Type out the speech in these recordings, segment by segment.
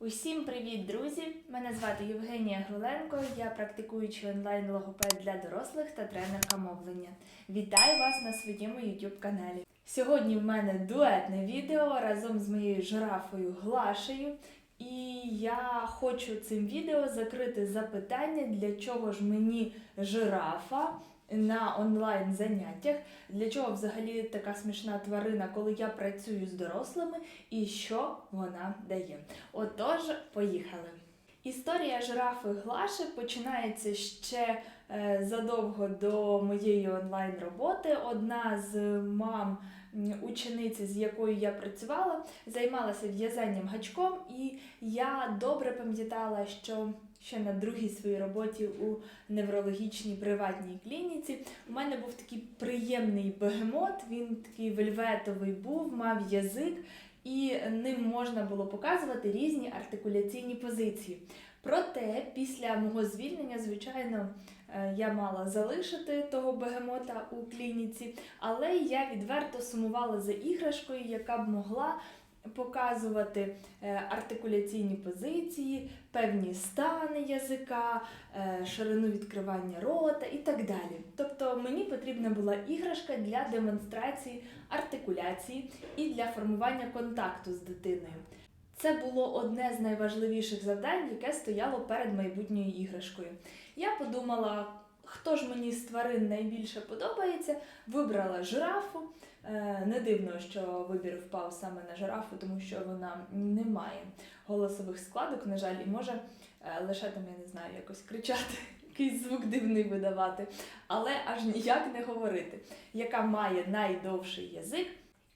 Усім привіт, друзі! Мене звати Євгенія Груленко. Я практикуючий онлайн логопед для дорослих та тренерка мовлення. Вітаю вас на своєму YouTube каналі. Сьогодні в мене дуетне відео разом з моєю жирафою Глашею. І я хочу цим відео закрити запитання, для чого ж мені жирафа на онлайн заняттях, для чого взагалі така смішна тварина, коли я працюю з дорослими, і що вона дає. Отож, поїхали. Історія жирафи Глаши починається ще е, задовго до моєї онлайн роботи. Одна з мам учениці, з якою я працювала, займалася в'язанням гачком, і я добре пам'ятала, що ще на другій своїй роботі у неврологічній приватній клініці у мене був такий приємний бегемот, він такий вельветовий був, мав язик, і ним можна було показувати різні артикуляційні позиції. Проте, після мого звільнення, звичайно, е, я мала залишити того бегемота у клініці, але я відверто сумувала за іграшкою, яка б могла показувати е, артикуляційні позиції, певні стани язика, е, ширину відкривання рота і так далі. Тобто мені потрібна була іграшка для демонстрації артикуляції і для формування контакту з дитиною. Це було одне з найважливіших завдань, яке стояло перед майбутньою іграшкою. Я подумала, хто ж мені з тварин найбільше подобається, вибрала жирафу. Е, Не дивно, що вибір впав саме на жирафу, тому що вона не має голосових складок, на жаль, і може лише там, я не знаю, якось кричати, якийсь звук дивний видавати, але аж ніяк не говорити, яка має найдовший язик.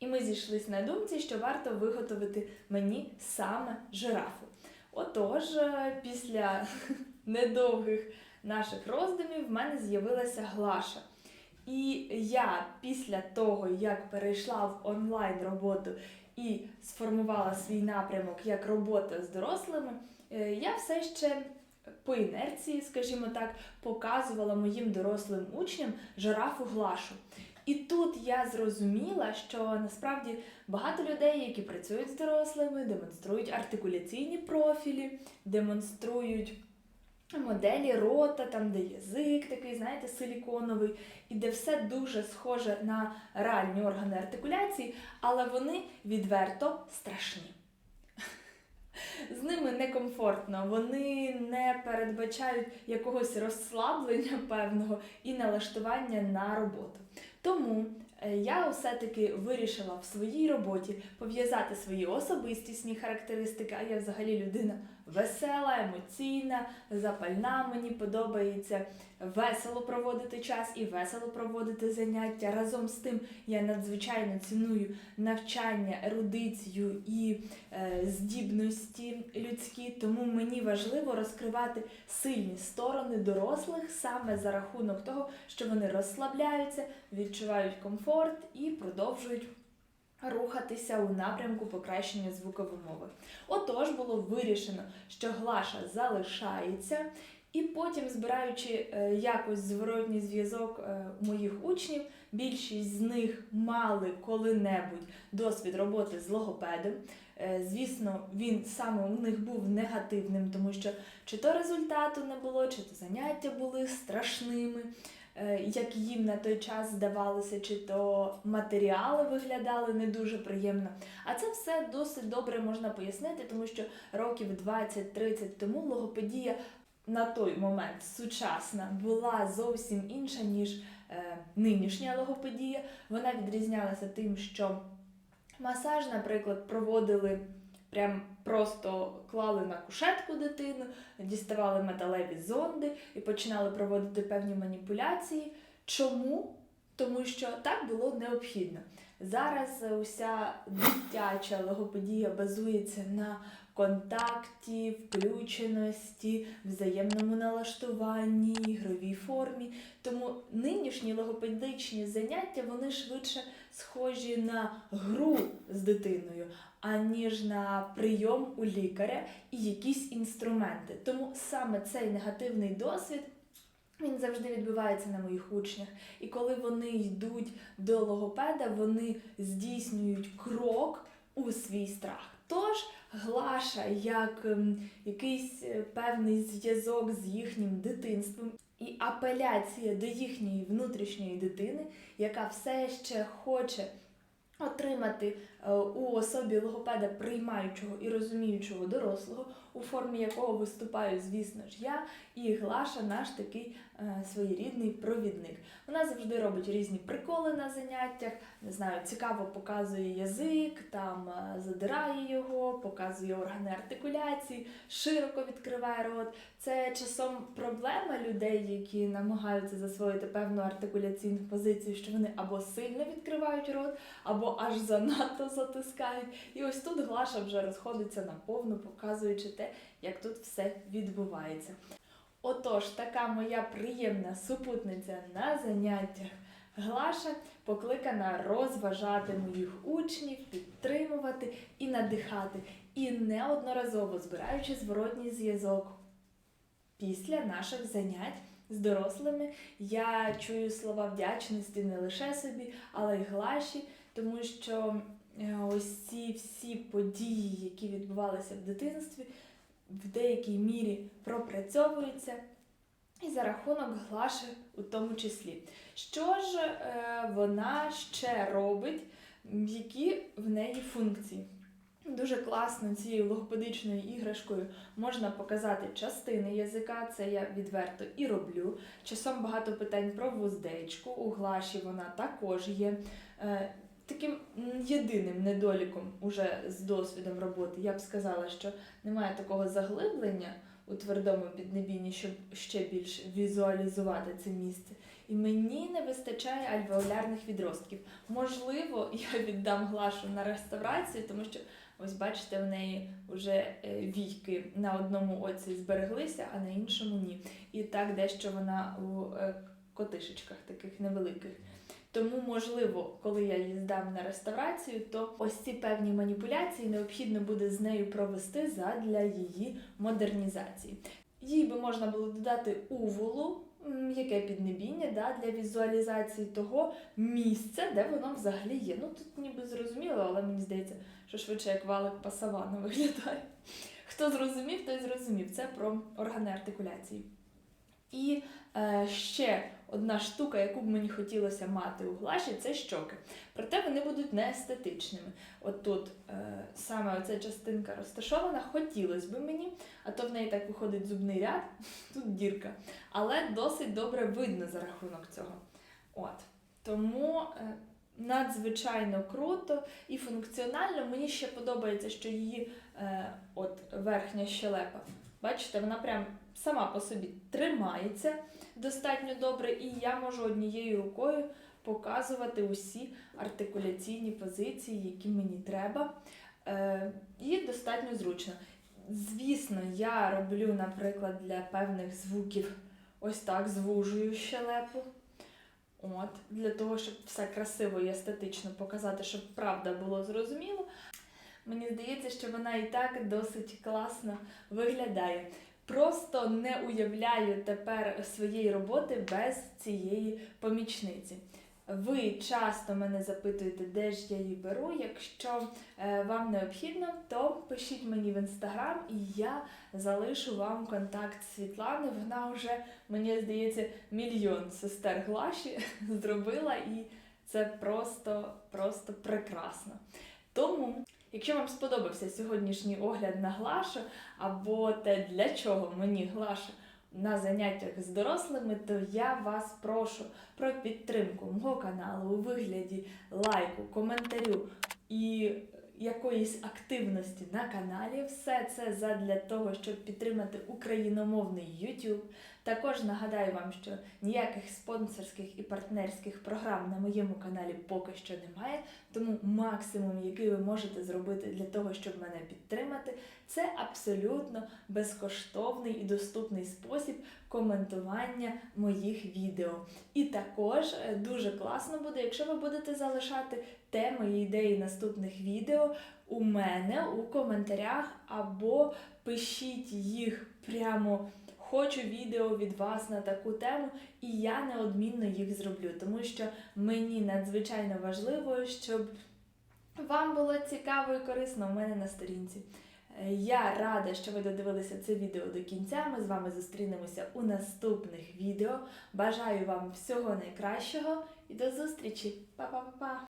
І ми зійшлись на думці, що варто виготовити мені саме жирафу. Отож, е, після недовгих наших роздумів в мене з'явилася глаша. І я після того, як перейшла в онлайн роботу і сформувала свій напрямок як робота з дорослими, е, я все ще по інерції, скажімо так, показувала моїм дорослим учням жирафу глашу. І тут я зрозуміла, що насправді багато людей, які працюють з дорослими, демонструють артикуляційні профілі, демонструють моделі рота, там, де язик такий, знаєте, силіконовий, і де все дуже схоже на реальні органи артикуляції, але вони відверто страшні. З ними некомфортно, вони не передбачають якогось розслаблення певного і налаштування на роботу. Тому е, я все-таки вирішила в своїй роботі пов'язати свої особистісні характеристики, а я взагалі людина весела, емоційна, запальна. Мені подобається весело проводити час і весело проводити заняття. Разом з тим я надзвичайно ціную навчання, ерудицію і е, здібності людські, тому мені важливо розкривати сильні сторони дорослих саме за рахунок того, що вони розслабляються, відчувають комфорт і продовжують. Рухатися у напрямку покращення звуковомови. Отож було вирішено, що Глаша залишається, і потім, збираючи е, якось зворотній зв'язок е, моїх учнів, більшість з них мали коли-небудь досвід роботи з логопедом. Е, Звісно, він саме у них був негативним, тому що чи то результату не було, чи то заняття були страшними, як їм на той час здавалося, чи то матеріали виглядали не дуже приємно. А це все досить добре можна пояснити, тому що років 20-30 тому логопедія на той момент сучасна була зовсім інша, ніж е, нинішня логопедія. Вона відрізнялася тим, що масаж, наприклад, проводили прям просто клали на кушетку дитину, діставали металеві зонди і починали проводити певні маніпуляції. Чому? Тому що так було необхідно. Зараз е, уся дитяча логопедія базується на контакті, включеності, взаємному налаштуванні, ігровій формі. Тому нинішні логопедичні заняття вони швидше схожі на гру з дитиною, аніж на прийом у лікаря і якісь інструменти. Тому саме цей негативний досвід. Він завжди відбувається на моїх учнях. І коли вони йдуть до логопеда, вони здійснюють крок у свій страх. Тож Глаша як ем, якийсь е, певний зв'язок з їхнім дитинством і апеляція до їхньої внутрішньої дитини, яка все ще хоче отримати е, у особі логопеда приймаючого і розуміючого дорослого, у формі якого виступаю, звісно ж, я і Глаша, наш такий е, своєрідний провідник. Вона завжди робить різні приколи на заняттях, не знаю, цікаво показує язик, там е, задирає його, показує органи артикуляції, широко відкриває рот. Це часом проблема людей, які намагаються засвоїти певну артикуляційну позицію, що вони або сильно відкривають рот, або аж занадто затискають. І ось тут Глаша вже розходиться наповну, показуючи те, як тут все відбувається. Отож, така моя приємна супутниця на заняттях Глаша покликана розважати моїх учнів, підтримувати і надихати, і неодноразово збираючи зворотній зв'язок. Після наших занять з дорослими я чую слова вдячності не лише собі, але й Глаші, тому що е, ось ці всі події, які відбувалися в дитинстві, в деякій мірі пропрацьовуються. І за рахунок Глаші у тому числі. Що ж е, вона ще робить, які в неї функції? Дуже класно цією логопедичною іграшкою можна показати частини язика, це я відверто і роблю. Часом багато питань про вуздечку, у Глаші вона також є. Е, Таким єдиним недоліком уже з досвідом роботи я б сказала, що немає такого заглиблення у твердому піднебінні, щоб ще більш візуалізувати це місце. І мені не вистачає альвеолярних відростків. Можливо, я віддам глашу на реставрацію, тому що ось бачите, в неї вже е, війки на одному оці збереглися, а на іншому ні. І так дещо вона у е, котишечках таких невеликих. Тому, можливо, коли я її здам на реставрацію, то ось ці певні маніпуляції необхідно буде з нею провести задля її модернізації. Їй би можна було додати уволу, яке піднебіння да, для візуалізації того місця, де воно взагалі є. Ну тут ніби зрозуміло, але мені здається, що швидше як валик пасавана виглядає. Хто зрозумів, той зрозумів. Це про органи артикуляції. І е, ще одна штука, яку б мені хотілося мати у глаші, це щоки. Проте вони будуть не естетичними. От тут е, саме оця частинка розташована, хотілося б мені, а то в неї так виходить зубний ряд, тут дірка. Але досить добре видно за рахунок цього. От. Тому е, надзвичайно круто і функціонально. Мені ще подобається, що її е, от верхня щелепа. Бачите, вона прям сама по собі тримається достатньо добре, і я можу однією рукою показувати усі артикуляційні позиції, які мені треба. Е, і достатньо зручно. Звісно, я роблю, наприклад, для певних звуків ось так звужую щелепу. От, для того, щоб все красиво і естетично показати, щоб правда було зрозуміло. Мені здається, що вона і так досить класно виглядає. Просто не уявляю тепер своєї роботи без цієї помічниці. Ви часто мене запитуєте, де ж я її беру. Якщо е, вам необхідно, то пишіть мені в інстаграм, і я залишу вам контакт Світлани. Вона вже, мені здається, мільйон сестер Глаші зробила, і це просто, просто прекрасно. Тому, якщо вам сподобався сьогоднішній огляд на Глашу, або те, для чого мені Глаша на заняттях з дорослими, то я вас прошу про підтримку мого каналу у вигляді лайку, коментарю і якоїсь активності на каналі. Все це задля того, щоб підтримати україномовний YouTube. Також нагадаю вам, що ніяких спонсорських і партнерських програм на моєму каналі поки що немає. Тому максимум, який ви можете зробити для того, щоб мене підтримати, це абсолютно безкоштовний і доступний спосіб коментування моїх відео. І також е, дуже класно буде, якщо ви будете залишати теми і ідеї наступних відео у мене у коментарях, або пишіть їх прямо. Хочу відео від вас на таку тему, і я неодмінно їх зроблю, тому що мені надзвичайно важливо, щоб вам було цікаво і корисно у мене на сторінці. Е, Я рада, що ви додивилися це відео до кінця. Ми з вами зустрінемося у наступних відео. Бажаю вам всього найкращого і до зустрічі! Па-па-па-па!